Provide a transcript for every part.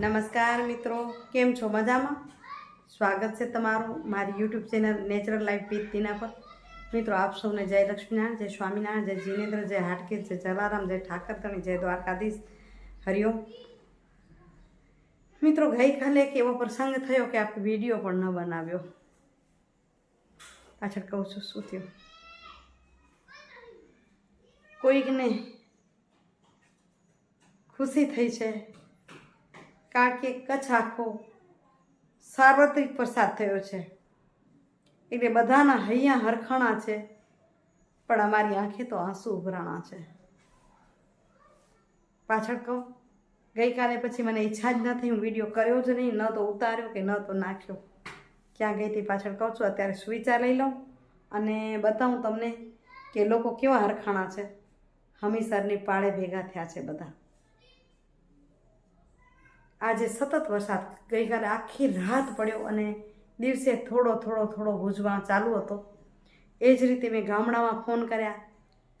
નમસ્કાર મિત્રો, કેમ છો? મજામાં? સ્વાગત છે તમારું મારી YouTube channel natural life with Tina પર. મિત્રો, આપ સૌને જય લક્ષ્મીનારાયણ, જય સ્વામિનારાયણ, જય જીનેન્દ્ર, જય હાટકેશ જય જલારામ, જય ઠાકરતણી જય દ્વારકાધીશ. હરિઓમ મિત્રો, ગઈકાલે એક એવો પ્રસંગ થયો કે આપણે વીડિયો પણ ન બનાવ્યો. પાછળ કહું છું, શું થયું? કોઈકને ખુશી થઈ છે કારણ કે કચ્છ આખો સાર્વત્રિક પ્રસાદ થયો છે. એટલે બધાના હૈયા હરખાણા છે, પણ અમારી આંખે તો આંસુ ઉભરાણા છે. પાછળ કહું, ગઈકાલે પછી મને ઈચ્છા જ નથી હું વીડિયો કર્યો જ નહીં, ન તો ઉતાર્યો કે ન તો નાખ્યો. ક્યાં ગઈ હતી પાછળ કહું છું, અત્યારે સુવિચાર લઈ લઉં અને બતાવું તમને કે લોકો કેવા હરખાણા છે. હમીસરની પાળે ભેગા થયા છે બધા. આજે સતત વરસાદ ગઈકાલે આખી રાત પડ્યો અને દિવસે થોડો થોડો થોડો ભૂજવા ચાલુ હતો. એ જ રીતે મેં ગામડામાં ફોન કર્યા.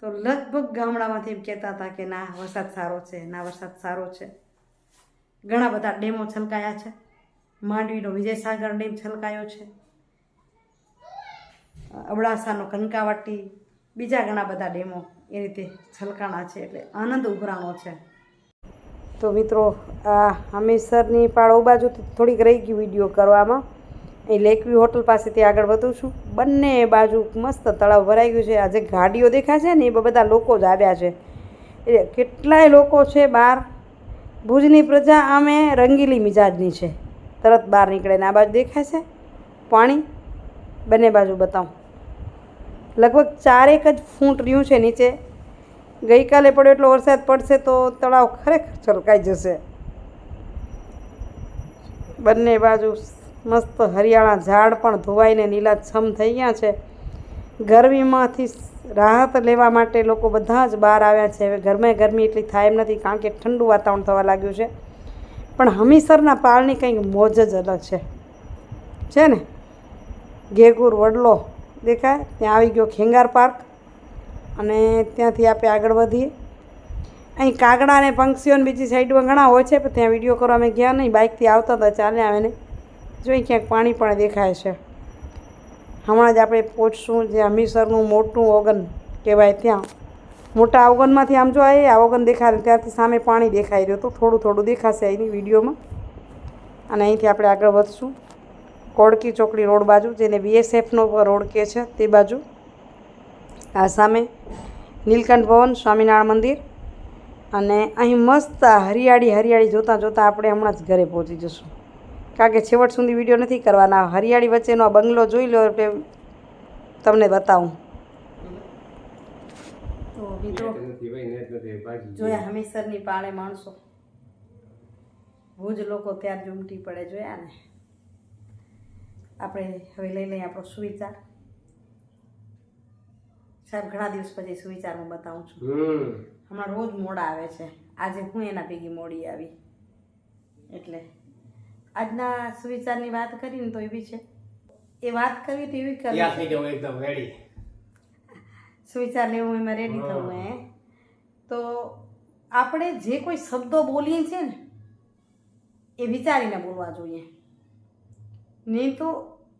તો લગભગ ગામડામાંથી એમ કહેતા હતા કે ના, વરસાદ સારો છે, ના, વરસાદ સારો છે. ઘણા બધા ડેમો છલકાયા છે. માંડવીનો વિજયસાગર ડેમ છલકાયો છે. અબડાસાનો કનકાવટી, બીજા ઘણા બધા ડેમો એ રીતે છલકાણા છે એટલે આનંદ ઉભરાણો છે. તો મિત્રો, આ હમીરસરની પાળો બાજુથી થોડીક રહી ગઈ વીડિયો કરવામાં. એ લેકવી હોટલ પાસેથી આગળ વધું છું. બંને બાજુ મસ્ત તળાવ ભરાઈ ગયું છે. આજે ગાડીઓ દેખાય છે ને, એ બધા લોકો જ આવ્યા છે. એટલે કેટલાય લોકો છે બહાર. ભુજની પ્રજા આમે રંગીલી મિજાજની છે. તરત બહાર નીકળે ને આ બાજુ દેખાય છે. પાણી. બંને બાજુ બતાવું. લગભગ ચારેક જ ફૂંટ રહ્યું છે નીચે. ગઈકાલે પડ્યો એટલો વરસાદ પડશે તો તળાવ ખરેખર છલકાઈ જશે. બંને બાજુ મસ્ત હરિયાળા ઝાડ પણ ધોવાઈને લીલાછમ થઈ ગયા છે. ગરમીમાંથી રાહત લેવા માટે લોકો બધા જ બહાર આવ્યા છે. હવે ગરમે ગરમી એટલી થાય એમ નથી કારણ કે ઠંડુ વાતાવરણ થવા લાગ્યું છે. પણ હમીસરના પાળની કંઈક મોજ જ અલગ છે. છે ને? ઘેગુર વડલો દેખાય? ત્યાં આવી ગયો ખેંગાર પાર્ક. અને ત્યાંથી આપણે આગળ વધીએ. અહીં કાગડા અને પંક્ષીઓને બીજી સાઈડમાં ઘણા હોય છે, પણ ત્યાં વીડિયો કરવા અમે ગયા નહીં. બાઇકથી આવતા હતા, ચાલે આવે ને. જોઈ ક્યાંક પાણી પણ દેખાય છે. હમણાં જ આપણે પહોંચશું જે હમીસરનું મોટું ઓગન કહેવાય ત્યાં. મોટા ઓગનમાંથી આમ જો આવે આ ઓગન દેખાય ત્યાંથી સામે પાણી દેખાઈ રહ્યું હતું. થોડું થોડું દેખાશે અહીંની વિડીયોમાં અને અહીંથી આપણે આગળ વધશું. કોડકી ચોકડી રોડ બાજુ, જેને બીએસએફનો રોડ કહે છે, તે બાજુ. આ સામે નીલકંઠ ભવન સ્વામિનારાયણ મંદિર અને અહીં મસ્ત હરિયાળી હરિયાળી જોતાં જોતાં આપણે હમણાં જ ઘરે પહોંચી જશું. કારણ કે છેવટ સુધી વીડિયો નથી કરવાના. હરિયાળી વચ્ચેનો આ બંગલો જોઈ લો એટલે તમને બતાવું. તો મિત્રો જોયા હમીસરની પાળે માણસો. ભુજ લોકો ત્યાં જ ઉમટી પડે જોયા ને? આપણે હવે લઈ લઈએ આપણો સુવિચાર. સાહેબ ઘણા દિવસ પછી સુવિચારમાં બતાવું છું. હમણાં રોજ મોડા આવે છે. આજે હું એના ભેગી મોડી આવી. એટલે આજના સુવિચારની વાત કરીને તો એવી છે. એ વાત કરવી તો એવી કરવી એકદમ રેડી સુવિચાર લેવું એમાં રેડી થવું હે. તો આપણે જે કોઈ શબ્દો બોલીએ છીએ ને એ વિચારીને બોલવા જોઈએ. નહીં તો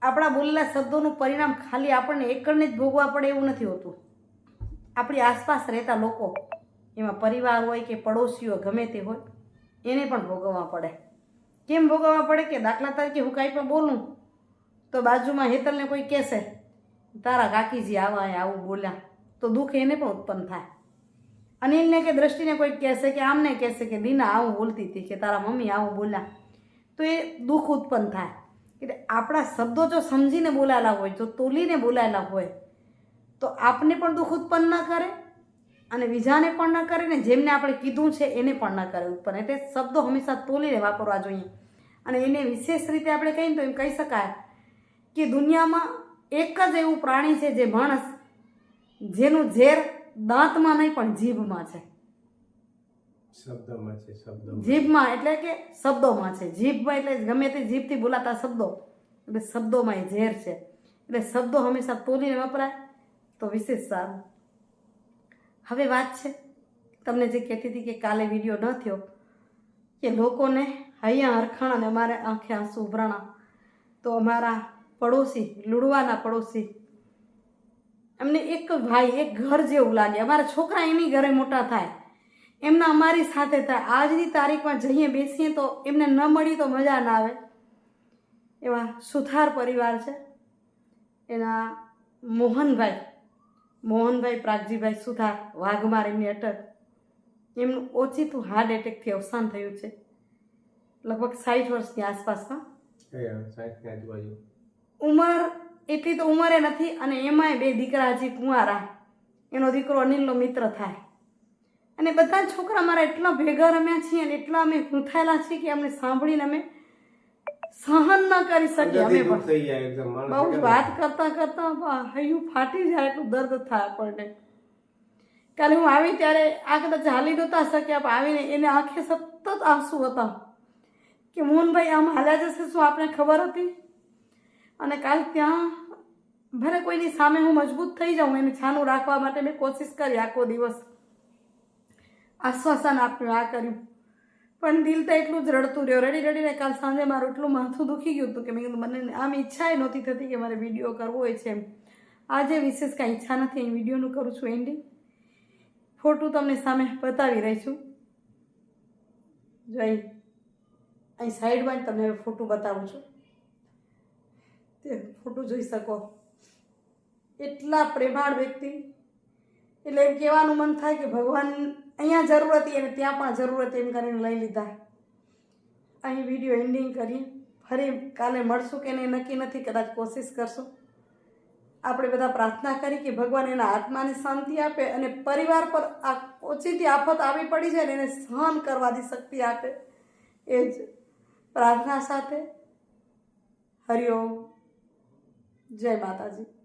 આપણા બોલેલા શબ્દોનું પરિણામ ખાલી આપણને એકડને જ ભોગવા પડે એવું નથી હોતું. આપણી આસપાસ રહેતા લોકો, એમાં પરિવાર હોય કે પડોશીઓ ગમે તે હોય, એને પણ ભોગવવા પડે. કેમ ભોગવવા પડે કે દાખલા તરીકે હું કાંઈ પણ બોલું, તો બાજુમાં હેતલને કોઈ કહેશે, તારા કાકીજી આવા આવું બોલ્યા. તો દુઃખ એને પણ ઉત્પન્ન થાય. અનિલને કે દ્રષ્ટિને કોઈ કહેશે કે આમને કહેશે કે, દીના, આવું બોલતી હતી, કે, તારા મમ્મી આવું બોલ્યા. તો એ દુઃખ ઉત્પન્ન થાય. એટલે આપણા શબ્દો જો સમજીને બોલાયેલા હોય, જો તોલીને બોલાયેલા હોય તો આપને પણ દુઃખ ઉત્પન્ન ન કરે અને બીજાને પણ ન કરે ને જેમને આપણે કીધું છે એને પણ ન કરે. ઉત્પન્ન એટલે શબ્દો હંમેશા તોલીને વાપરવા જોઈએ. અને એને વિશેષ રીતે આપણે કહીએ તો એમ કહી શકાય કે દુનિયામાં એક જ એવું પ્રાણી છે જે માણસ જેનું ઝેર દાંતમાં નહીં પણ જીભમાં છે. શબ્દમાં છે શબ્દો જીભમાં એટલે કે શબ્દોમાં છે. જીભમાં એટલે ગમે તે જીભથી બોલાતા શબ્દો. એટલે શબ્દોમાં એ ઝેર છે. એટલે શબ્દો હંમેશા તોલીને વપરાય. તો વિશેષ સારું. હવે વાત છે, તમને જે કહેતી હતી કે કાલે વીડિયો ન થયો, કે લોકોને હૈયા હરખાણ અને અમારે આંખે આંસુ ઉભરાણા. તો અમારા પડોશી, લુડવાના પડોશી, એમને એક ભાઈ, એક ઘર જેવું લાગે. અમારા છોકરા એની ઘરે મોટા થાય. એમના અમારી સાથે થાય. આજની તારીખમાં જઈએ, બેસીએ તો એમને ન મળી તો મજા ના આવે. એવા સુથાર પરિવાર છે. એના મોહનભાઈ મોહનભાઈ પ્રાગજીભાઈ સુધા વાઘમાર એમની અટક. એમનું ઓચિતું હાર્ટ એટેકથી અવસાન થયું છે. લગભગ સાઠ વર્ષની આસપાસમાં ઉંમર એટલી તો ઉંમરે નથી અને એમાંય બે દીકરા હજી કુંવારા. એનો દીકરો અનિલનો મિત્ર થાય. અને બધા છોકરા મારા એટલા ભેગા રમ્યા છીએ અને એટલા અમે ગૂંથાયેલા છીએ કે અમને સાંભળીને અમે સહન ન કરી શકીએ અમે પણ. બહુ વાત કરતા કરતા હૈયું ફાટી જાય એટલું દર્દ થાય આપણને. કાલે હું આવી ત્યારે આ કદાચ હાલી નહોતા શક્યા પણ આવીને એને આંખે સતત આંસુ હતા. કે મોહનભાઈ આમ હાલ્યા જશે શું આપણે ખબર હતી? અને કાલ ત્યાં ભલે કોઈની સામે હું મજબૂત થઈ જાઉં એને છાનું રાખવા માટે મેં કોશિશ કરી આખો દિવસ. આશ્વાસન આપ્યું આ કર્યું. પણ દિલ તો એટલું જ રડતું રહ્યો. રડી રડીને કાલ સાંજે મારું એટલું માથું દુખી ગયું હતું કે મેં મને આમ ઈચ્છા એ નહોતી થતી કે મારે વીડિયો કરવો હોય છે આજે વિશેષ કાંઈ ઈચ્છા નથી, અહીં વિડીયોનું કરું છું એન્ડિંગ ફોટું તમને સામે બતાવી રહી છું. જો અહીં સાઈડમાં જ તમને ફોટો બતાવું છું. તે ફોટું જોઈ શકો. એટલા પ્રેમાળ વ્યક્તિ. એટલે એમ કહેવાનું મન થાય કે ભગવાન અહીંયા જરૂર હતી અને ત્યાં પણ જરૂર હતી એમ કરીને લઈ લીધા. અહીં વીડિયો એન્ડિંગ કરી. ફરી કાલે મળશું કે નહીં નક્કી નથી, કદાચ કોશિશ કરશું. આપણે બધા પ્રાર્થના કરી કે ભગવાન એના આત્માને શાંતિ આપે અને પરિવાર પર આ ઓછીથી આફત આવી પડી છે ને એને સહન કરવાની શક્તિ આપે. એ જ પ્રાર્થના સાથે. હરિઓમ જય માતાજી.